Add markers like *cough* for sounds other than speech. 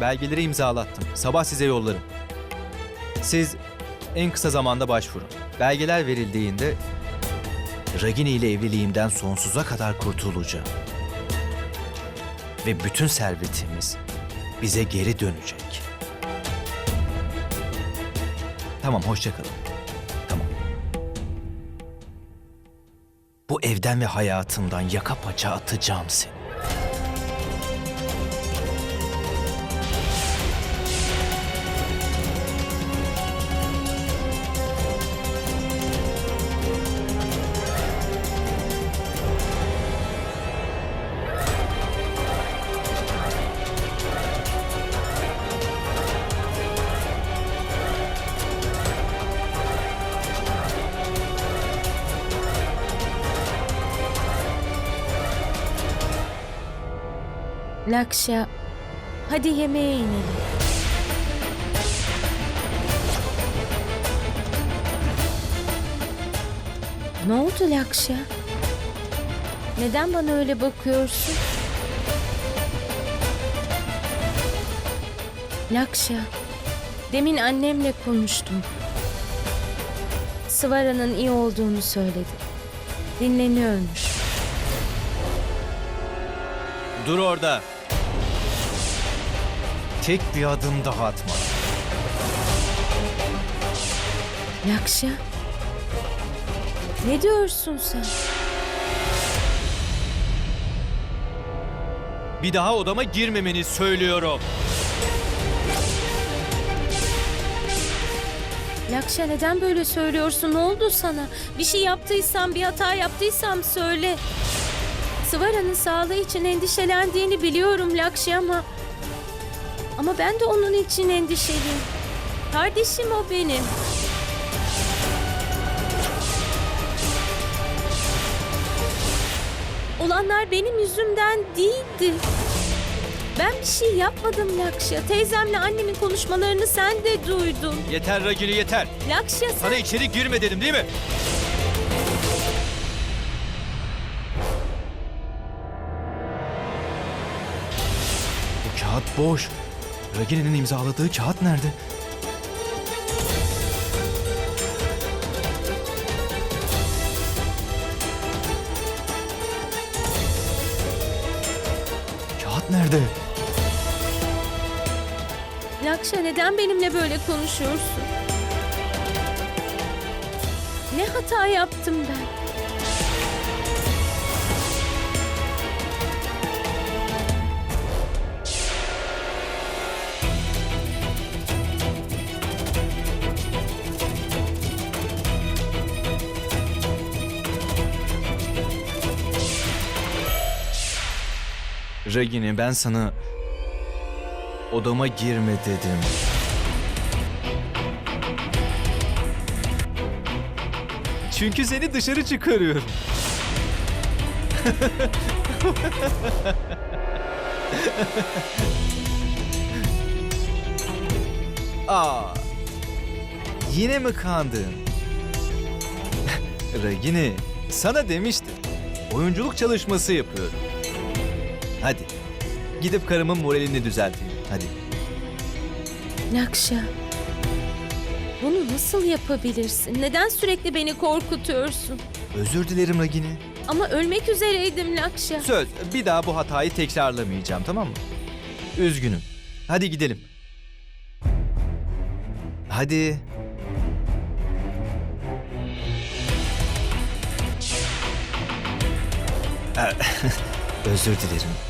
Belgeleri imzalattım. Sabah size yollarım. Siz en kısa zamanda başvurun. Belgeler verildiğinde Ragini ile evliliğimden sonsuza kadar kurtulacağım. Ve bütün servetimiz bize geri dönecek. Tamam, hoşça kalın. Tamam. Bu evden ve hayatımdan yaka paça atacağım seni. Lakşa, hadi yemeğe inelim. Ne oldu Lakşa? Neden bana öyle bakıyorsun? Lakşa, demin annemle konuştum. Sıvara'nın iyi olduğunu söyledi. Dinleniyormuş. Dur orada. Tek bir adım daha atma. Lakşa? Ne diyorsun sen? Bir daha odama girmemeni söylüyorum. Lakşa neden böyle söylüyorsun? Ne oldu sana? Bir şey yaptıysam, bir hata yaptıysam söyle. Sıvara'nın sağlığı için endişelendiğini biliyorum Lakşa ama... Ama ben de onun için endişeliyim. Kardeşim o benim. Olanlar benim yüzümden değildi. Ben bir şey yapmadım Lakşa. Teyzemle annemin konuşmalarını sen de duydun. Yeter Ragini yeter. Lakşa sen... Sana içeri girme dedim değil mi? Bu kağıt boş. Ragini'nin imzaladığı kağıt nerede? Kağıt nerede? Lakşa neden benimle böyle konuşuyorsun? Ne hata yaptım ben? Ragini ben sana odama girme dedim. Çünkü seni dışarı çıkarıyorum. *laughs* Aa, yine mi kandın? *laughs* Ragini, sana demiştim. Oyunculuk çalışması yapıyorum. Hadi. Gidip karımın moralini düzelteyim. Hadi. Lakşa. Bunu nasıl yapabilirsin? Neden sürekli beni korkutuyorsun? Özür dilerim Ragini. Ama ölmek üzereydim Lakşa. Söz bir daha bu hatayı tekrarlamayacağım tamam mı? Üzgünüm. Hadi gidelim. Hadi. Ee, *laughs* Özür dilerim.